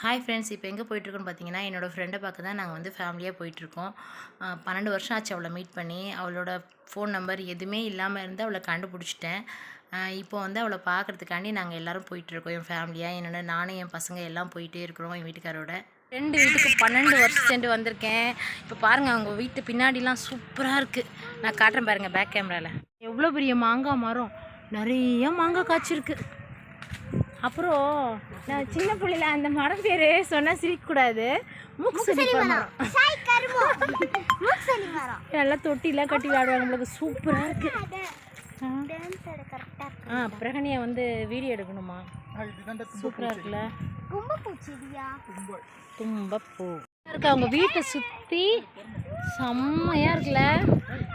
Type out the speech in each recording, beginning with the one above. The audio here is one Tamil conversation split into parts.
ஹாய் ஃப்ரெண்ட்ஸ் இப்போ எங்கே போயிட்டுருக்கோன்னு பார்த்தீங்கன்னா என்னோடய ஃப்ரெண்டை பார்க்க தான் நாங்கள் வந்து ஃபேமிலியாக போயிட்டுருக்கோம். பன்னெண்டு வருஷம் ஆச்சு அவளை மீட் பண்ணி. அவளோட ஃபோன் நம்பர் எதுவுமே இல்லாமல் இருந்து அவளை கண்டுபிடிச்சிட்டேன். இப்போ வந்து அவளை பார்க்குறதுக்காண்டி நாங்கள் எல்லோரும் போயிட்டுருக்கோம் என் ஃபேமிலியாக என்னோட நானும் என் பசங்க எல்லாம் போயிட்டே இருக்கிறோம் என் வீட்டுக்காரோட. ரெண்டு வீட்டுக்கு பன்னெண்டு வருஷம் சென்று வந்திருக்கேன். இப்போ பாருங்கள் அவங்க வீட்டு பின்னாடிலாம் சூப்பராக இருக்குது நான் காட்டுறேன் பாருங்கள் பேக் கேமராவில் எவ்வளோ பெரிய மாங்காய் மரம். நிறைய மாங்காய் காய்ச்சிருக்கு. அப்புறம் நான் சின்ன பிள்ளைல அந்த மரம் பேர் சொன்னால் சிரிக்கக்கூடாது. மூக்கு சிரிப்பா மரம் எல்லாம் தொட்டிலாம் கட்டி விளையாடுவாங்க நம்மளுக்கு. சூப்பராக இருக்கு. ஆ. டான்ஸ் ஆட கரெக்டாக இருக்கு ஆ பிரகனியை வந்து வீடியோ எடுக்கணுமா? சூப்பராக இருக்குல்ல. தும்பப்பூ இருக்கு அவங்க வீட்டை சுற்றி செம்மையாக இருக்குல்ல.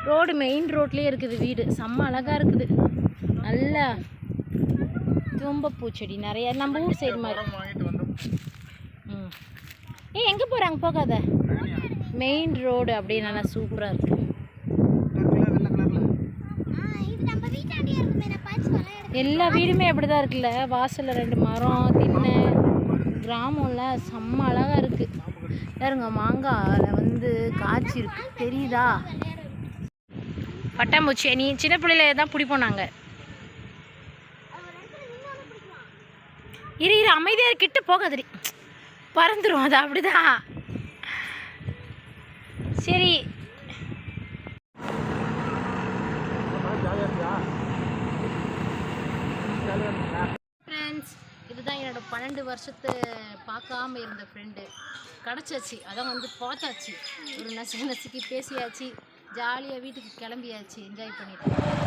ரோடு மெயின் ரோட்லேயே இருக்குது வீடு. செம்ம அழகாக இருக்குது. நல்ல தும்பப்பூ செடி நிறைய. நம்ம ஊர் சைடு மாதிரி. ம். ஏ எங்கே போகிறாங்க போகாத. மெயின் ரோடு அப்படியே நல்லா சூப்பராக விளையாடு எல்லா வீடுமே அப்படி தான் இருக்குல்ல. வாசலில் ரெண்டு மரம் திண்ணை. கிராமம்ல செம்ம அழகாக இருக்குது பாருங்க மாங்காயில் வந்து காய்ச்சி இருக்கு தெரியுதா? பட்டாம்பூச்சி நீ சின்ன பிள்ளையில தான் பிடிப்போம் நாங்கள் இரு இரு அமைதியாக கிட்ட போகாதடி பறந்துடும் அது அப்படிதான். சரி. ஃப்ரெண்ட்ஸ் இதுதான் பன்னெண்டு வருஷத்து பார்க்காம இருந்த ஃப்ரெண்டு கிடச்சாச்சு அதான் வந்து பார்த்தாச்சு. ஒரு நசுக்கு நசுக்கி பேசியாச்சு. ஜாலியாக வீட்டுக்கு கிளம்பியாச்சு என்ஜாய் பண்ணிட்டு.